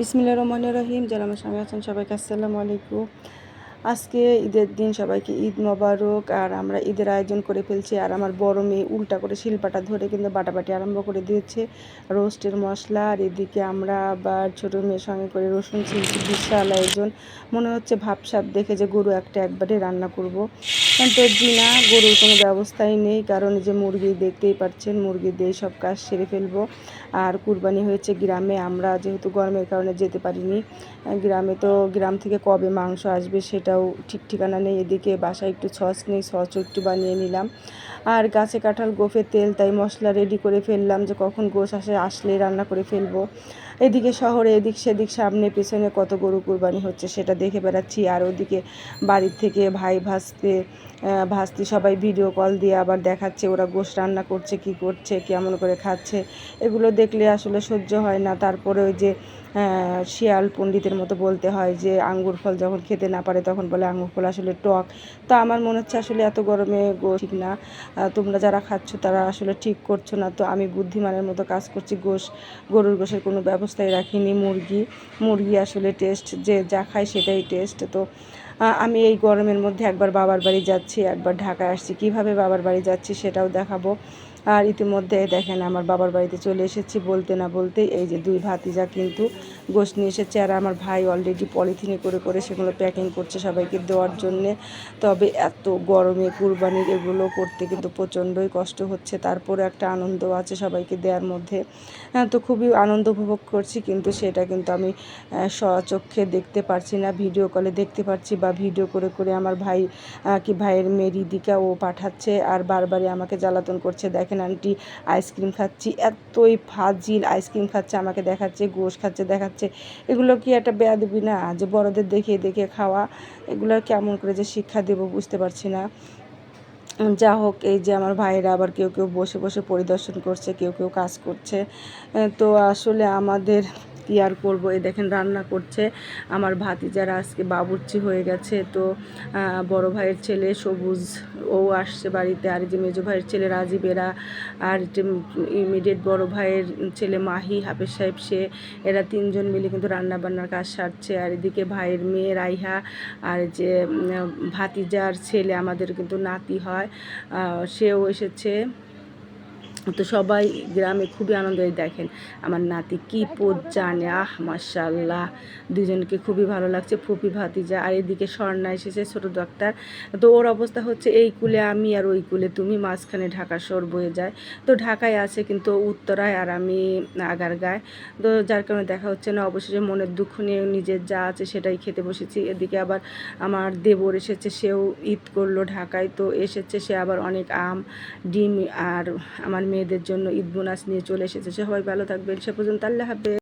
বিসমিল্লা রহমান রহিম যারা আমার সঙ্গে আছেন সবাইকে আসসালামু আলাইকুম আজকে ঈদের দিন সবাইকে ঈদ মোবারক, আর আমরা ঈদের আয়োজন করে ফেলছি। আর আমার বড় মেয়ে উল্টা করে শিল্পাটা ধরে কিন্তু বাটাবাটি আরম্ভ করে দিয়েছে। রোস্টের মশলা, আর এদিকে আমরা আবার ছোটো মেয়ের সঙ্গে করে রসুন ছিলছি। বিশাল আয়োজন। মনে হচ্ছে ভাবসাপ দেখে যে গরু একটা একবারে রান্না করব। কিন্তু জি না গরুর কোনো ব্যবস্থাই নেই, কারণ যে মুরগি দেখতেই পাচ্ছেন, মুরগি দিয়ে সব কাজ সেরে ফেলব। আর কুরবানি হয়েছে গ্রামে, আমরা যেহেতু গরমের কারণে যেতে পারিনি। গ্রামে তো গ্রাম থেকে কবে মাংস আসবে সেটাও ঠিক ঠিকানা নেই। এদিকে বাসায় একটু সস নেই, সসও একটু বানিয়ে নিলাম। আর গাছে কাঁঠাল, গোফের তেল, তাই মশলা রেডি করে ফেললাম যে কখন গোশ আসে, আসলে রান্না করে ফেলব। এদিকে শহরে এদিক সেদিক, সামনে পিছনে কত গরু কুরবানি হচ্ছে সেটা দেখে বেড়াচ্ছি। আর ওদিকে বাড়ির থেকে ভাই ভাসতে ভাসতে সবাই ভিডিও কল দিয়ে আবার দেখাচ্ছে ওরা গোশ রান্না করছে, কি করছে, কেমন করে খাচ্ছে। এগুলো দেখলে আসলে সহ্য হয় না। তারপরে ওই যে শিয়াল পণ্ডিতের মতো বলতে হয় যে আঙ্গুর ফল যখন খেতে না পারে তখন বলে আঙ্গুর ফল আসলে টক। তো আমার মনে হচ্ছে আসলে এত গরমে গো ঠিক না। তোমরা যারা খাচ্ছ তারা আসলে ঠিক করছ না। তো আমি বুদ্ধিমানের মতো কাজ করছি, গোশ, গরুর গোশের কোনো ব্যবস্থাই রাখিনি, মুরগি মুরগি আসলে টেস্ট যে যা খায় সেটাই টেস্ট তো আমি এই গরমের মধ্যে একবার বাবার বাড়ি যাচ্ছি, একবার ঢাকায় আসছি। কীভাবে বাবার বাড়ি যাচ্ছি সেটাও দেখাবো। আর ইতিমধ্যে দেখেন আমার বাবার বাড়িতে চলে এসেছি বলতে না বলতেই এই যে দুই ভাতিজা কিন্তু গোশ নিয়ে এসেছে আর আমার ভাই অলরেডি পলিথিনে করে করে সেগুলো প্যাকিং করছে সবাইকে দেওয়ার জন্যে। তবে এত গরমে কুরবানির এগুলো করতে কিন্তু প্রচণ্ডই কষ্ট হচ্ছে তারপরে একটা আনন্দ আছে সবাইকে দেওয়ার মধ্যে। হ্যাঁ, তো খুবই আনন্দ উপভোগ করছি কিন্তু সেটা কিন্তু আমি স্বচক্ষে দেখতে পারছি না ভিডিও কলে দেখতে পারছি বা ভিডিও করে করে আমার ভাই কি ভাইয়ের মেয়ে ও পাঠাচ্ছে আর বারবারই আমাকে জ্বালাতন করছে। দেখেন আন্টি, আইসক্রিম খাচ্ছি, এতই ফাজিল আইসক্রিম খাচ্ছে, আমাকে দেখাচ্ছে, গোশ খাচ্ছে, দেখাচ্ছে। এগুলো কি একটা বেয়াদবি না? যে বড়দের দেখে দেখে খাওয়া, এগুলো কেমন করে যে শিক্ষা দেব বুঝতে পারছি না। যা হোক, এই যে আমার ভাইরা আবার কেউ কেউ বসে বসে পরিদর্শন করছে, কেউ কেউ কাজ করছে। তো আসলে আমাদের কি আর করব? এই দেখেন রান্না করছে। আমার ভাতিজারা আজকে বাবুর্চি হয়ে গেছে। তো বড় ভাইয়ের ছেলে সবুজ, ও আসছে বাড়িতে। আর যে মেজো ভাইয়ের ছেলে রাজীবেরা আর যে ইমিডিয়েট বড় ভাইয়ের ছেলে মাহি, হাফেজ সাহেব, সে, এরা তিনজন মিলে কিন্তু রান্না বান্নার কাজ সারছে। আর এদিকে ভাইয়ের মেয়ে রাইহা আর যে ভাতিজার ছেলে আমাদের কিন্তু নাতি হয়। সেও এসেছে। তো সবাই গ্রামে খুবই আনন্দ দেখেন আমার নাতি কি পোদ জানে, আহ মার্শাল্লাহ দুজনকে খুবই ভালো লাগছে, ফুপি, ভাতিজা, আর এদিকে স্বর্ণা এসেছে, ছোটো ডাক্তার তো ওর অবস্থা হচ্ছে এই কুলে আমি আর ওই কুলে তুমি, মাঝখানে ঢাকা শোর বয়ে যায়। তো ঢাকায় আছে কিন্তু উত্তরায় আর আমি আগার গায়ে তো যার কারণে দেখা হচ্ছে না, অবশেষে মনের দুঃখ নিয়ে নিজের যা আছে সেটাই খেতে বসেছি। এদিকে আবার আমার দেবর এসেছে, সেও ঈদ করল ঢাকায়। তো এসেছে সে আবার অনেক আম, ডিম আর আমার মেয়েদের জন্য ঈদ বোনাস নিয়ে চলে এসেছে। সবাই ভালো থাকবেন। সে পর্যন্ত আল্লাহ হাফেজ।